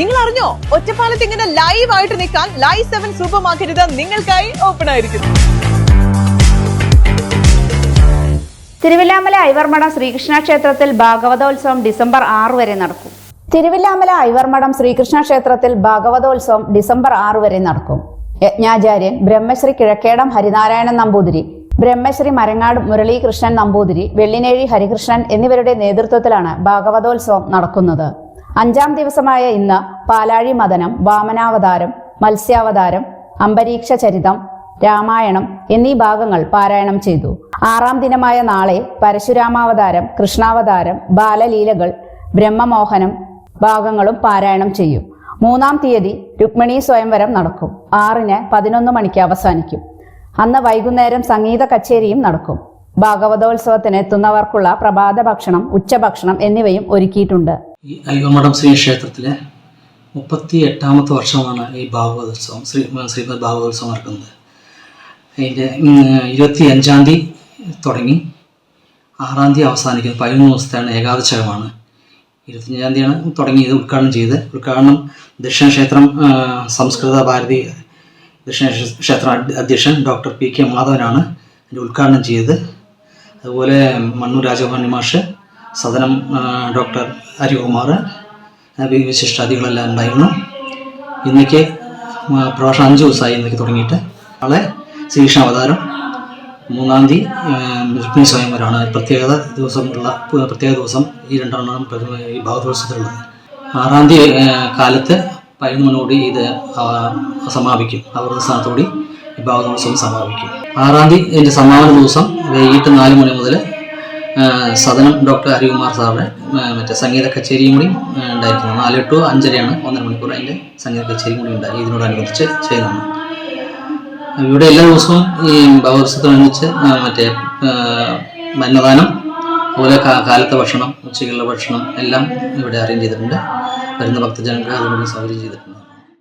നിങ്ങൾ അറിഞ്ഞോ ഒറ്റപ്പാലത്ത് ഇങ്ങനെ ലൈവ് ആയിട്ട് നിൽക്കാൻ ലൈവ് സെവൻ സൂപ്പർ മാർക്കറ്റ് നിങ്ങൾക്കായി ഓപ്പൺ ആയിരിക്കുന്നു. തിരുവില്ലാമല ഐവർമഠം ശ്രീകൃഷ്ണ ക്ഷേത്രത്തിൽ ഭാഗവതോത്സവം ഡിസംബർ ആറ് വരെ നടക്കും. തിരുവില്ലാമല ഐവർമഠം ശ്രീകൃഷ്ണ ക്ഷേത്രത്തിൽ ഭാഗവതോത്സവം ഡിസംബർ ആറ് വരെ നടക്കും. യജ്ഞാചാര്യൻ ബ്രഹ്മശ്രീ കിഴക്കേടം ഹരിനാരായണൻ നമ്പൂതിരി ബ്രഹ്മശ്രീ മരങ്ങാട് മുരളീകൃഷ്ണൻ നമ്പൂതിരി വെള്ളിനേഴി ഹരികൃഷ്ണൻ എന്നിവരുടെ നേതൃത്വത്തിലാണ് ഭാഗവതോത്സവം നടക്കുന്നത്. അഞ്ചാം ദിവസമായ ഇന്ന് പാലാഴി മദനം വാമനാവതാരം മത്സ്യാവതാരം അംബരീക്ഷ ചരിതം രാമായണം എന്നീ ഭാഗങ്ങൾ പാരായണം ചെയ്തു. ആറാം ദിനമായ നാളെ പരശുരാമാവതാരം കൃഷ്ണാവതാരം ബാലലീലകൾ ബ്രഹ്മമോഹനം ഭാഗങ്ങളും പാരായണം ചെയ്യും. മൂന്നാം തീയതി രുക്മിണി സ്വയംവരം നടക്കും. ആറിന് പതിനൊന്ന് മണിക്ക് അവസാനിക്കും. അന്ന് വൈകുന്നേരം സംഗീത കച്ചേരിയും നടക്കും. ഭാഗവതോത്സവത്തിന് എത്തുന്നവർക്കുള്ള പ്രഭാത ഭക്ഷണം ഉച്ചഭക്ഷണം എന്നിവയും ഒരുക്കിയിട്ടുണ്ട്. ഈ അയ്യമഠം ശ്രീ ക്ഷേത്രത്തിലെ മുപ്പത്തി എട്ടാമത്തെ വർഷമാണ് ഈ ഭാഗവതോത്സവം ശ്രീ ശ്രീമദ് ഭാഗവതോത്സവം നടക്കുന്നത്. അതിന്റെ ഇരുപത്തി അഞ്ചാം തീയതി തുടങ്ങി ആറാം തീയതി അവസാനിക്കുന്നത് പതിനൊന്ന് ദിവസത്തെയാണ് ഏകാദശകമാണ്. ഇരുപത്തിയഞ്ചാം തീയതിയാണ് തുടങ്ങിയത് ഉദ്ഘാടനം ചെയ്ത്. ഉദ്ഘാടനം ദക്ഷിണക്ഷേത്രം സംസ്കൃത ഭാരതി ദക്ഷിണ ക്ഷേത്ര അധ്യക്ഷൻ ഡോക്ടർ പി കെ മാധവനാണ് അതിന്റെ ഉദ്ഘാടനം ചെയ്തത്. അതുപോലെ മണ്ണൂർ രാജഭവൻ മാഷ് സദനം ഡോക്ടർ ഹരികുമാർ വിശിഷ്ട വിശിഷ്ടാതികളെല്ലാം ഉണ്ടായിരുന്നു. ഇന്നേക്ക് പ്രഭാഷണം അഞ്ച് ദിവസമായി ഇന്നേക്ക് തുടങ്ങിയിട്ട്. നാളെ ശ്രീകൃഷ്ണ അവതാരം മൂന്നാം തീയതി രുക്മിണി സ്വയംവരമാണ് പ്രത്യേക ദിവസമുള്ള പ്രത്യേക ദിവസം ഈ രണ്ടെണ്ണം ഈ ഭാഗദിവസത്തിലുള്ളത് ആറാം തീയതി കാലത്ത് പതിനൊന്ന് ഇത് സമാപിക്കും. അവരുടെ സ്ഥാനത്തോടി ഈ ഭാഗവതോത്സവം സമാപിക്കും. ആറാം തീയതി ഇതിന്റെ സമാപന ദിവസം വൈകിട്ട് നാല് മണി മുതൽ സദനം ഡോക്ടർ ഹരികുമാർ സാറുടെ മറ്റേ സംഗീത കച്ചേരിയും കൂടി ഉണ്ടായിരുന്നു നാല് ടു അഞ്ചരയാണ് ഒന്നര മണിക്കൂർ അതിന്റെ സംഗീത കച്ചേരിയും കൂടി ഉണ്ടായി. ഇതിനോടനുബന്ധിച്ച് ചെയ്തതാണ്. ഇവിടെ എല്ലാ ദിവസവും ഈ ഭഗവത്സവത്തോടനുബന്ധിച്ച് ആ, മറ്റേ മന്നദാനം അതുപോലെ കാലത്തെ ഭക്ഷണം ഉച്ചയ്ക്കുള്ള ഭക്ഷണം എല്ലാം ഇവിടെ അറേഞ്ച് ചെയ്തിട്ടുണ്ട്. വരുന്ന ഭക്തജനങ്ങൾക്ക് അതിനുവേണ്ടി സൗകര്യം ചെയ്തിട്ടുണ്ട്.